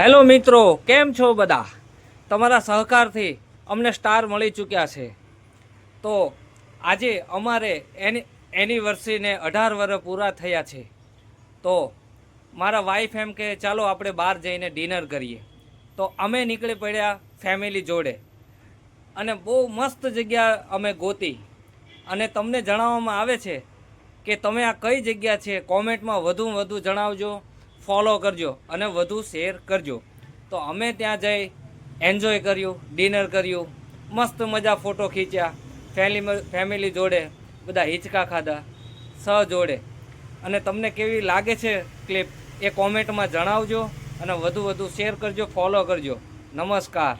Hello મિત્રો, કેમ છો બધા? તમારા સહકારથી અમને સ્ટાર મળી ચૂક્યા છે. તો આજે અમારે એની, એનિવર્સરીને અઢાર વર્ષ પૂરા થયા છે. તો મારા વાઈફ એમ કે ચાલો આપણે બહાર જઈને ડિનર કરીએ. તો અમે નીકળી પડ્યા ફેમિલી જોડે. અને બહુ મસ્ત જગ્યા અમે ગોતી. અને તમને જણાવવામાં આવે છે કે તમે આ કઈ જગ્યા છે? કોમેન્ટમાં વધુ વધુ જણાવજો. ફોલો કરજો અને વધુ શેર કરજો. તો અમે ત્યાં જઈ એન્જોય કર્યું ડિનર કર્યું, મસ્ત મજા ફોટો ખીચ્યા ફેમિલી ફેમિલી જોડે બધા હિંચકા ખાધા સહ જોડે. અને તમને કેવી લાગે છે ક્લિપ એ કોમેન્ટમાં જણાવજો અને વધુ વધુ શેર કરજો ફોલો કરજો. નમસ્કાર.